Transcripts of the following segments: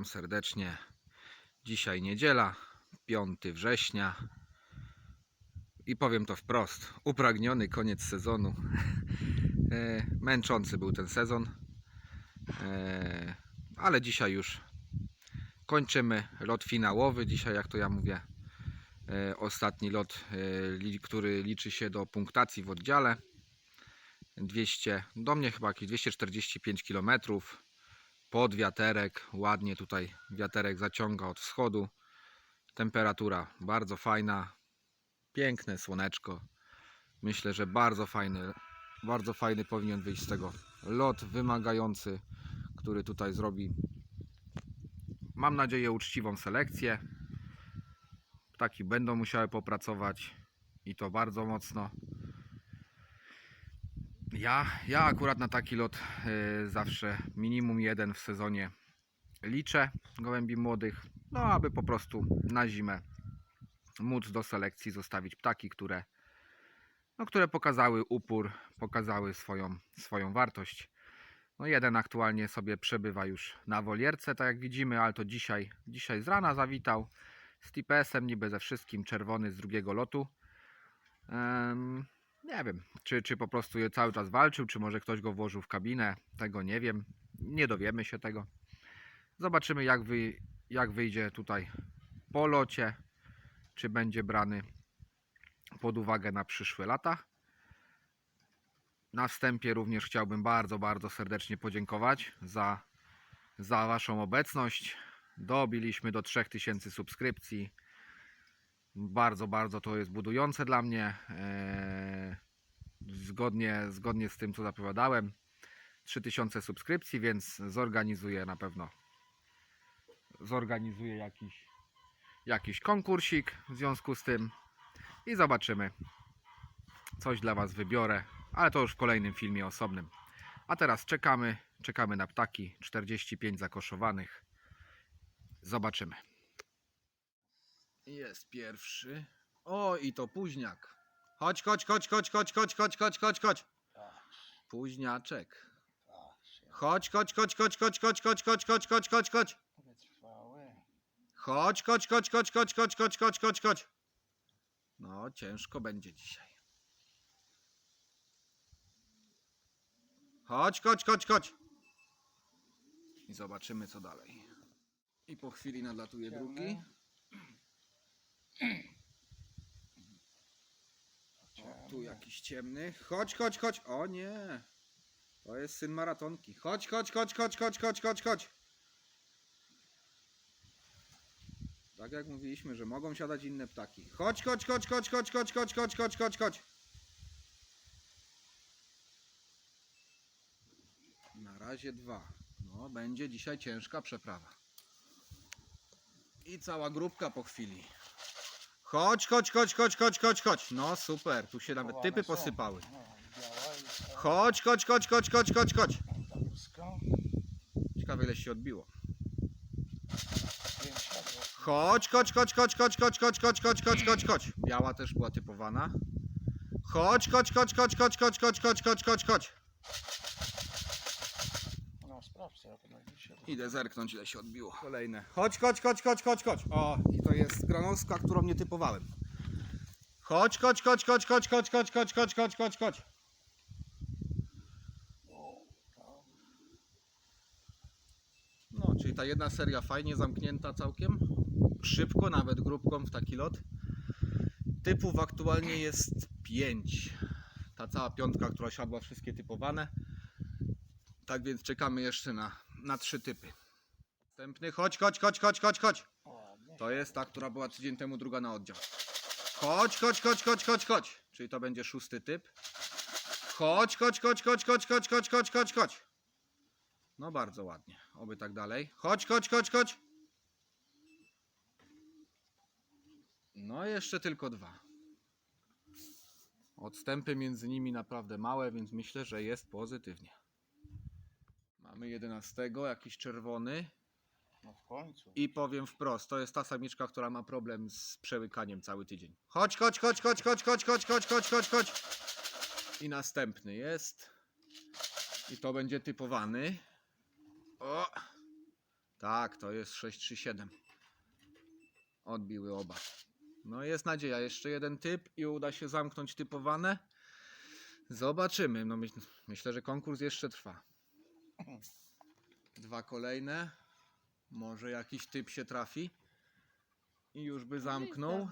Witam serdecznie. Dzisiaj niedziela, 5 września. I powiem to wprost. Upragniony koniec sezonu. E, Męczący był ten sezon. E, Ale dzisiaj już kończymy lot finałowy. Dzisiaj, jak to ja mówię, e, ostatni lot, który liczy się do punktacji w oddziale. 200, do mnie chyba jakieś 245 km pod wiaterek, ładnie tutaj wiaterek zaciąga od wschodu. Temperatura bardzo fajna, piękne słoneczko. Myślę, że bardzo fajny, bardzo fajny powinien wyjść z tego lot wymagający, który tutaj zrobi. Mam nadzieję uczciwą selekcję. Ptaki będą musiały popracować i to bardzo mocno. Ja, ja akurat na taki lot y, zawsze minimum jeden w sezonie liczę gołębi młodych, no aby po prostu na zimę móc do selekcji zostawić ptaki, które, no, które pokazały upór, pokazały swoją, swoją wartość. No jeden aktualnie sobie przebywa już na wolierce, tak jak widzimy, ale to dzisiaj, dzisiaj z rana zawitał z TPS-em, niby ze wszystkim, czerwony z drugiego lotu. Em, nie wiem, czy, czy po prostu je cały czas walczył, czy może ktoś go włożył w kabinę. Tego nie wiem. Nie dowiemy się tego. Zobaczymy, jak, wy, jak wyjdzie tutaj po locie. Czy będzie brany pod uwagę na przyszłe lata. Na wstępie również chciałbym bardzo, bardzo serdecznie podziękować za, za Waszą obecność. Dobiliśmy do 3000 subskrypcji. Bardzo, bardzo to jest budujące dla mnie. Eee, Zgodnie, zgodnie z tym, co zapowiadałem. 3000 subskrypcji, więc zorganizuję na pewno. Zorganizuję jakiś, jakiś konkursik w związku z tym i zobaczymy. Coś dla Was wybiorę, ale to już w kolejnym filmie osobnym. A teraz czekamy, czekamy na ptaki. 45 zakoszowanych. Zobaczymy. Jest pierwszy. O, i to późniak. Chodź, chodź, chodź, chodź, chodź, chodź, chodź, chodź, chodź, chodź. Późniaczek. Chodź, chodź, chodź, chodź, chodź, chodź, chodź, chodź, chodź, chodź, chodź, chodź. Chodź, chodź, chodź, chodź, chodź, chodź, chodź, chodź, chodź, chodź. No, ciężko będzie dzisiaj. Chodź, chodź, chodź, chodź. I zobaczymy, co dalej. I po chwili nadlatuje drugi. Tu jakiś ciemny. Chodź, chodź, chodź. O nie. To jest syn maratonki. Chodź, chodź, chodź, chodź, chodź, chodź, chodź, chodź. Tak jak mówiliśmy, że mogą siadać inne ptaki. Chodź, chodź, chodź, chodź, chodź, chodź, chodź, chodź, chodź, chodź, chodź. Na razie dwa. No, będzie dzisiaj ciężka przeprawa. I cała grupka po chwili. Chodź, chodź, chodź, chodź, chodź, chodź, chodź. No super, tu się nawet typy posypały. No, Chodź, chodź, chodź, chodź, chodź, chodź, chodź. Ciekawe ile się odbiło. Chodź, chodź, chodź, chodź, chodź, chodź, chodź, chodź, chodź, chodź, chodź, chodź. Biała też była typowana. Chodź, chodź, chodź, chodź, chodź, chodź, chodź, chodź, chodź, chodź, chodź. No się Idę zerknąć ile się odbiło. Kolejne. Chodź, chodź, chodź, chodź, chodź, chodź. O, i to jest granowska, którą nie typowałem. Chodź, chodź, chodź, chodź, chodź, chodź, chodź, chodź, chodź, chodź, chodź, chodź. No, czyli ta jedna seria fajnie zamknięta całkiem. Szybko, nawet grupką w taki lot. Typów aktualnie jest 5. Ta cała piątka, która siadła, wszystkie typowane. Tak więc czekamy jeszcze na, na trzy typy. Następny, chodź, chodź, chodź, chodź, chodź, chodź. To jest ta, która była tydzień temu druga na oddział. Chodź, chodź, chodź, chodź, chodź, chodź. Czyli to będzie szósty typ. Chodź, chodź, chodź, chodź, chodź, chodź, chodź, chodź, chodź, chodź. No bardzo ładnie. Oby tak dalej. Chodź, chodź, chodź, chodź. No jeszcze tylko dwa. Odstępy między nimi naprawdę małe, więc myślę, że jest pozytywnie. Mamy jedenastego, jakiś czerwony. No w końcu. I powiem wprost, to jest ta samiczka, która ma problem z przełykaniem cały tydzień. Chodź, chodź, chodź, chodź, chodź, chodź, chodź, chodź, chodź, chodź, chodź. I następny jest. I to będzie typowany. O! Tak, to jest 637. Odbiły oba. No jest nadzieja, jeszcze jeden typ i uda się zamknąć typowane. Zobaczymy. No myśl, myślę, że konkurs jeszcze trwa. Dwa kolejne. Może jakiś typ się trafi. I już by zamknął.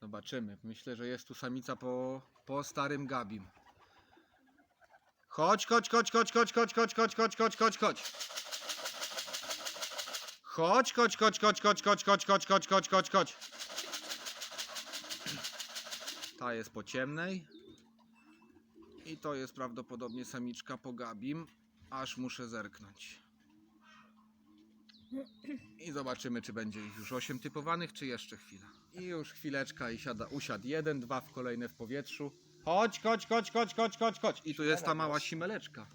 Zobaczymy. Myślę, że jest tu samica po, po starym Gabim. Chodź, chodź, chodź, chodź, chodź, chodź, chodź, chodź, chodź, chodź, chodź, chodź. Chodź, chodź, chodź, chodź, chodź, chodź, chodź, chodź, chodź, chodź, chodź, chodź. Ta jest po ciemnej. I to jest prawdopodobnie samiczka po Gabim. Aż muszę zerknąć. I zobaczymy, czy będzie ich już 8 typowanych, czy jeszcze chwila. I już chwileczka i siada, usiadł jeden, dwa w kolejne w powietrzu. Chodź, chodź, chodź, chodź, chodź, chodź, chodź. I tu jest ta mała simeleczka.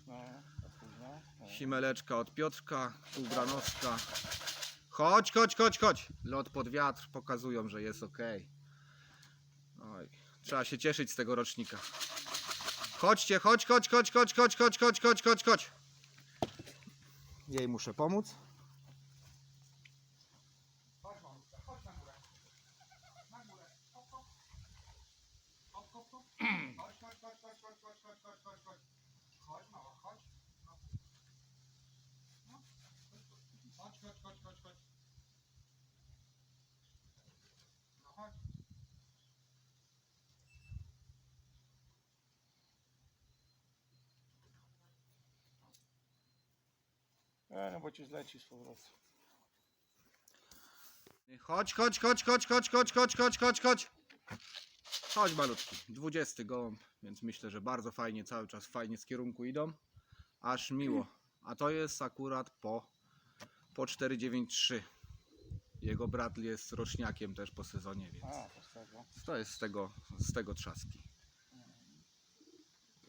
Simeleczka od Piotrka, Ubranowska. Chodź, chodź, chodź, chodź. Lot pod wiatr pokazują, że jest ok. Oj, trzeba się cieszyć z tego rocznika. Chodźcie, chodź, chodź, chodź, chodź, chodź, chodź, chodź, chodź, chodź, chodź. Jej muszę pomóc chodź, chodź, chodź, chodź, chodź, chodź, chodź. Chodź, mała, chodź. No. No. Chodź, chodź, chodź, chodź, chodź. No chodź. E, no bo ci zleci z powrotem. Chodź, chodź, chodź, chodź, chodź, chodź, chodź, chodź, chodź, chodź. Chodź malutki. 20 gołąb, więc myślę, że bardzo fajnie, cały czas fajnie z kierunku idą. Aż miło. A to jest akurat po, po 493. Jego brat jest roczniakiem też po sezonie, więc A, to z tego. to jest z tego, z tego trzaski.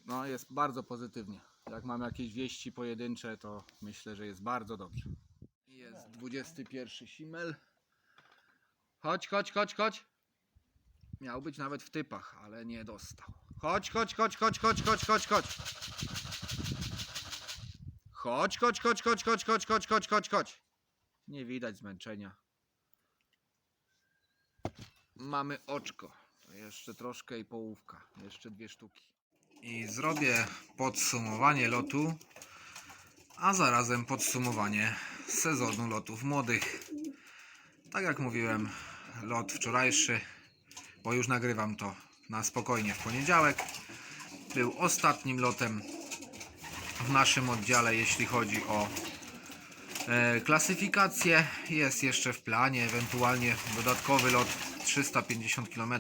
No jest bardzo pozytywnie. Jak mam jakieś wieści pojedyncze, to myślę, że jest bardzo dobrze. Jest 21 simel. Chodź, chodź, chodź, chodź. Miał być nawet w typach, ale nie dostał. Chodź, chodź, chodź, chodź, chodź, chodź, chodź, chodź. Chodź, chodź, chodź, chodź, chodź, chodź, chodź, chodź, chodź, chodź. Nie widać zmęczenia. Mamy oczko. Jeszcze troszkę i połówka. Jeszcze dwie sztuki. I zrobię podsumowanie lotu, a zarazem podsumowanie sezonu lotów młodych. Tak jak mówiłem, lot wczorajszy, bo już nagrywam to na spokojnie w poniedziałek, był ostatnim lotem w naszym oddziale, jeśli chodzi o e, klasyfikację. Jest jeszcze w planie ewentualnie dodatkowy lot 350 km,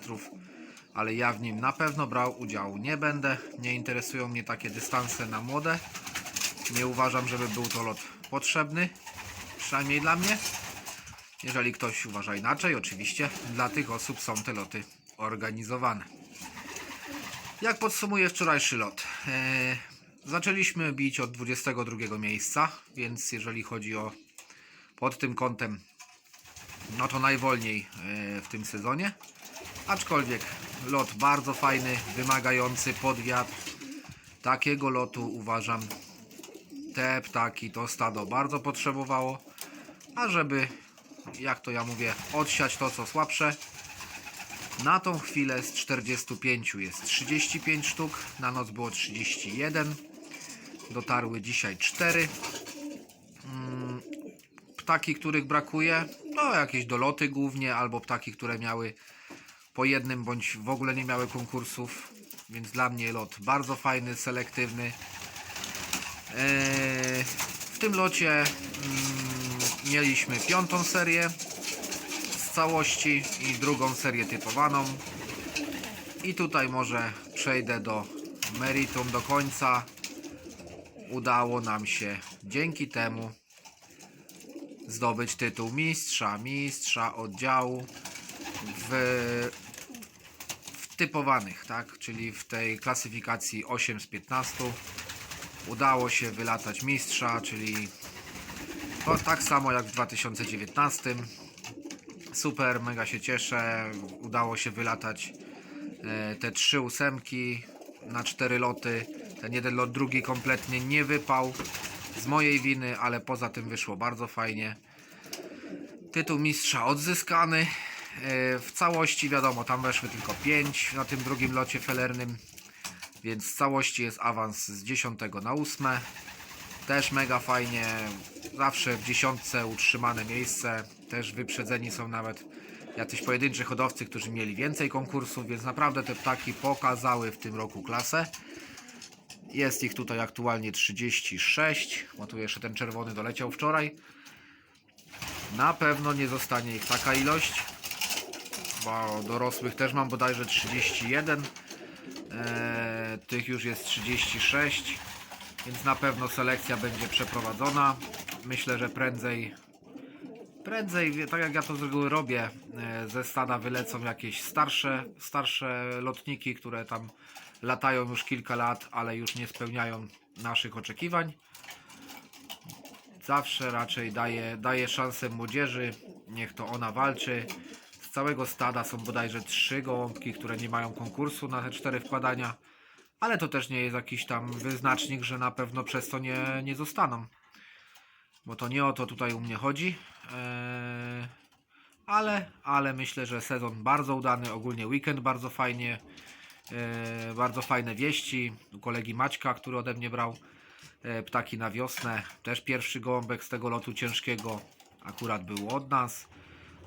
ale ja w nim na pewno brał udziału nie będę. Nie interesują mnie takie dystanse na młode. Nie uważam, żeby był to lot potrzebny, przynajmniej dla mnie. Jeżeli ktoś uważa inaczej, oczywiście dla tych osób są te loty organizowane. Jak podsumuję wczorajszy lot? Eee, zaczęliśmy bić od 22 miejsca, więc jeżeli chodzi o pod tym kątem, no to najwolniej e, w tym sezonie. Aczkolwiek lot bardzo fajny, wymagający pod wiatr. Takiego lotu uważam te ptaki, to stado bardzo potrzebowało. A żeby, jak to ja mówię, odsiać to co słabsze, na tą chwilę z 45 jest 35 sztuk, na noc było 31, dotarły dzisiaj 4. Mm, Ptaki, których brakuje, to jakieś doloty głównie, albo ptaki, które miały po jednym bądź w ogóle nie miały konkursów, więc dla mnie lot bardzo fajny, selektywny. Eee, W tym locie mm, mieliśmy piątą serię z całości i drugą serię typowaną. I tutaj może przejdę do meritum do końca. Udało nam się dzięki temu zdobyć tytuł mistrza, mistrza oddziału w, w typowanych, tak? Czyli w tej klasyfikacji 8 z 15 udało się wylatać mistrza, czyli to tak samo jak w 2019. Super, mega się cieszę. Udało się wylatać e, te trzy ósemki na cztery loty. Ten jeden lot drugi kompletnie nie wypał. z mojej winy, ale poza tym wyszło bardzo fajnie. Tytuł mistrza odzyskany. E, W całości wiadomo, tam weszły tylko 5 na tym drugim locie felernym, więc w całości jest awans z 10 na 8. Też mega fajnie, zawsze w dziesiątce utrzymane miejsce, też wyprzedzeni są nawet jacyś pojedynczy hodowcy, którzy mieli więcej konkursów, więc naprawdę te ptaki pokazały w tym roku klasę. Jest ich tutaj aktualnie 36, bo tu jeszcze ten czerwony doleciał wczoraj. Na pewno nie zostanie ich taka ilość, bo dorosłych też mam bodajże 31. Eee, tych już jest 36, więc na pewno selekcja będzie przeprowadzona. Myślę, że prędzej, prędzej, tak jak ja to z reguły robię, e, ze stada wylecą jakieś starsze, starsze lotniki, które tam latają już kilka lat, ale już nie spełniają naszych oczekiwań zawsze raczej daje, daje szansę młodzieży, niech to ona walczy. Całego stada są bodajże trzy gołąbki, które nie mają konkursu na te cztery wkładania, ale to też nie jest jakiś tam wyznacznik, że na pewno przez to nie, nie zostaną. Bo to nie o to tutaj u mnie chodzi. Eee, ale, ale myślę, że sezon bardzo udany, ogólnie weekend bardzo fajnie. Eee, bardzo fajne wieści. U kolegi Maćka, który ode mnie brał e, ptaki na wiosnę. Też pierwszy gołąbek z tego lotu ciężkiego akurat był od nas.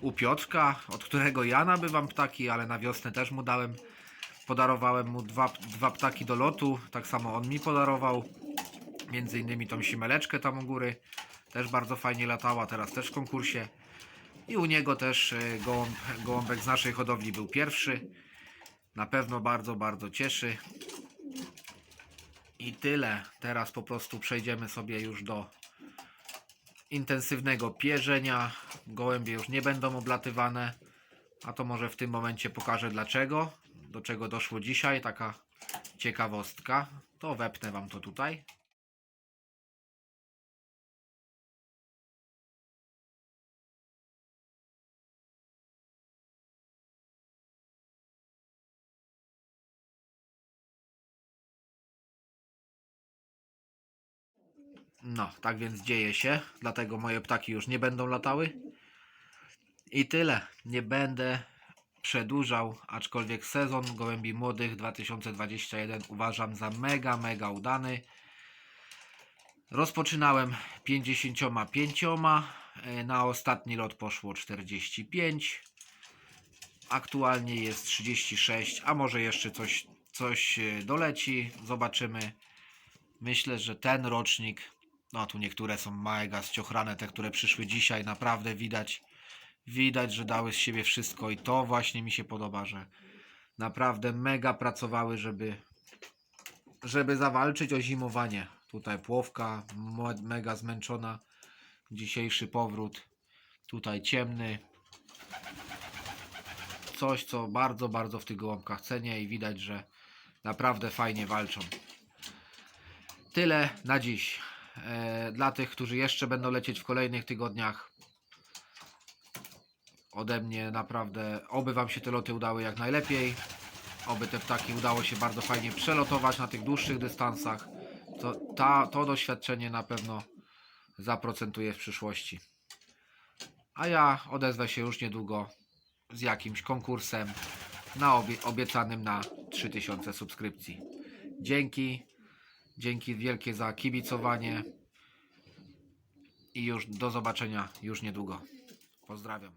U Piotrka, od którego ja nabywam ptaki, ale na wiosnę też mu dałem. Podarowałem mu dwa, dwa ptaki do lotu, tak samo on mi podarował. Między innymi tą simeleczkę tam u góry. Też bardzo fajnie latała, teraz też w konkursie. I u niego też e, gołąb, gołąbek z naszej hodowli był pierwszy. Na pewno bardzo, bardzo cieszy. I tyle. Teraz po prostu przejdziemy sobie już do intensywnego pierzenia. Gołębie już nie będą oblatywane. A to może w tym momencie pokażę dlaczego. Do czego doszło dzisiaj. Taka ciekawostka. To wepnę Wam to tutaj. No, tak więc dzieje się, dlatego moje ptaki już nie będą latały. I tyle. Nie będę przedłużał, aczkolwiek sezon gołębi młodych 2021 uważam za mega, mega udany. Rozpoczynałem 55, e, na ostatni lot poszło 45. Aktualnie jest 36, a może jeszcze coś, coś e, doleci. Zobaczymy. Myślę, że ten rocznik, no tu niektóre są mega ściochrane, te, które przyszły dzisiaj, naprawdę widać, widać, że dały z siebie wszystko i to właśnie mi się podoba, że naprawdę mega pracowały, żeby, żeby zawalczyć o zimowanie. Tutaj płowka, mega zmęczona, dzisiejszy powrót, tutaj ciemny. Coś, co bardzo, bardzo w tych gołąbkach cenię i widać, że naprawdę fajnie walczą. Tyle na dziś. E, dla tych, którzy jeszcze będą lecieć w kolejnych tygodniach, ode mnie naprawdę, oby Wam się te loty udały jak najlepiej. Oby te ptaki udało się bardzo fajnie przelotować na tych dłuższych dystansach. To, ta, to doświadczenie na pewno zaprocentuje w przyszłości. A ja odezwę się już niedługo z jakimś konkursem na obie, obiecanym na 3000 subskrypcji. Dzięki. Dzięki wielkie za kibicowanie. I już do zobaczenia już niedługo. Pozdrawiam.